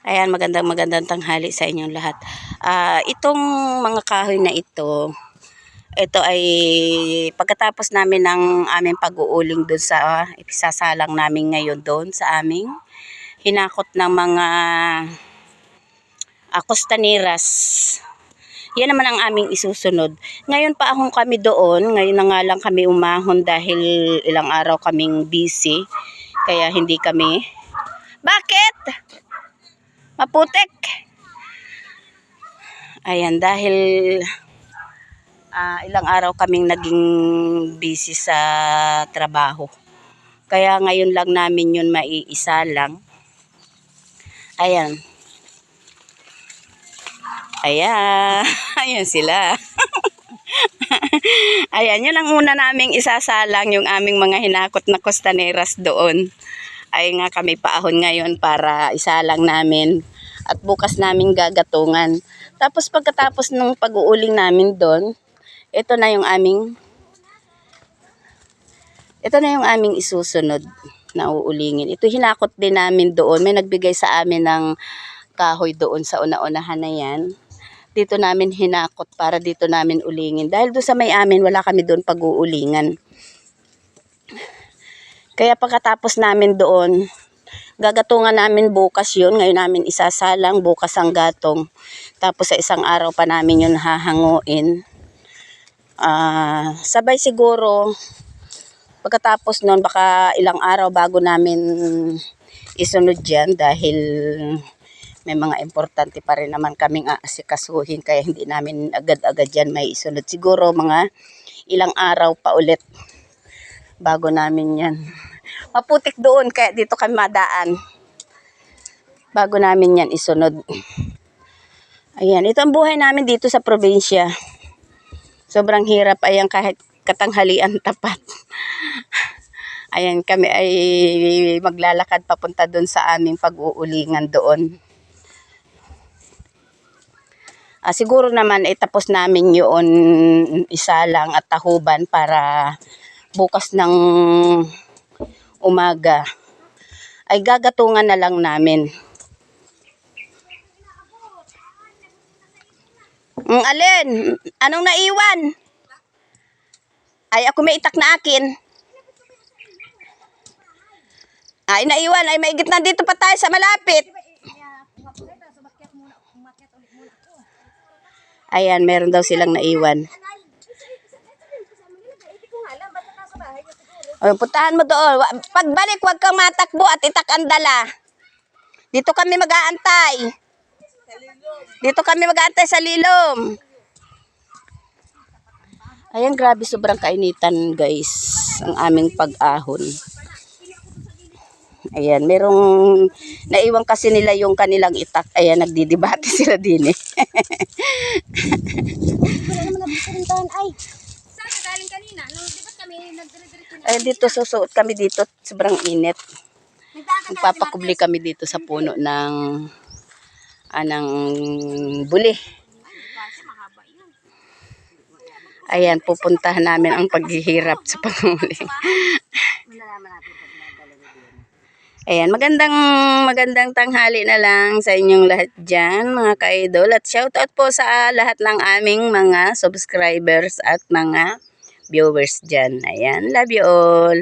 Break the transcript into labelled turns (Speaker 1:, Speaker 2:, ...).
Speaker 1: Ayan, magandang magandang tanghali sa inyong lahat. Ah, itong mga kahoy na ito, ito ay pagkatapos namin ng aming pag-uuling doon sa isasalang namin ngayon doon sa aming hinakot ng mga uh, costaneras. Yan naman ang aming isusunod. Ngayon pa akong kami doon, ngayon na nga lang kami umahon dahil ilang araw kaming busy. Kaya hindi kami. Bakit? Maputek. Ayan, dahil ah, ilang araw kaming naging busy sa trabaho. Kaya ngayon lang namin yun maiisa lang. Ayan. Ayan. Ayan sila. Ayan, yun ang una naming isasalang yung aming mga hinakot na costaneras doon. Ay nga kami paahon ngayon para isalang namin at bukas namin gagatungan. Tapos pagkatapos ng pag-uuling namin doon, ito na yung aming ito na yung aming isusunod na uulingin. Ito hinakot din namin doon. May nagbigay sa amin ng kahoy doon sa una-unahan na yan. Dito namin hinakot para dito namin ulingin. Dahil doon sa may amin, wala kami doon pag-uulingan. Kaya pagkatapos namin doon, gagatungan namin bukas yun. Ngayon namin isasalang, bukas ang gatong. Tapos sa isang araw pa namin yun hahanguin. Uh, sabay siguro, pagkatapos nun, baka ilang araw bago namin isunod dyan dahil may mga importante pa rin naman kaming aasikasuhin kaya hindi namin agad-agad dyan may isunod. Siguro mga ilang araw pa ulit bago namin yan. Maputik doon kaya dito kami madaan bago namin yan isunod. Ayan, ito ang buhay namin dito sa probinsya. Sobrang hirap ayan kahit katanghalian tapat. Ayan, kami ay maglalakad papunta doon sa aming pag-uulingan doon. Uh, siguro naman ay tapos namin yun isa lang at tahuban para bukas ng umaga ay gagatungan na lang namin. Ang alin? Anong naiwan? Ay ako may itak na akin. Ay naiwan ay maigit na dito pa tayo sa malapit. Ayan, meron daw silang naiwan. O, puntahan mo doon. Pagbalik, huwag kang matakbo at itak ang dala. Dito kami mag-aantay. Dito kami mag-aantay sa lilom. Ayan, grabe, sobrang kainitan, guys. Ang aming pag-ahon. Ayan, merong naiwan kasi nila yung kanilang itak. Ayan, nagdidibate sila din eh.
Speaker 2: Wala naman nabisirintahan ay. Saan ka galing kanina? No, di ba kami nagdire-diretso na?
Speaker 1: Ayan, dito susuot kami dito. Sobrang init. Magpapakubli kami dito sa puno ng anang buli. Ayan, pupuntahan namin ang paghihirap sa
Speaker 2: ni
Speaker 1: Ayan, magandang magandang tanghali na lang sa inyong lahat dyan, mga ka-idol. At shoutout po sa lahat ng aming mga subscribers at mga viewers dyan. Ayan, love you all.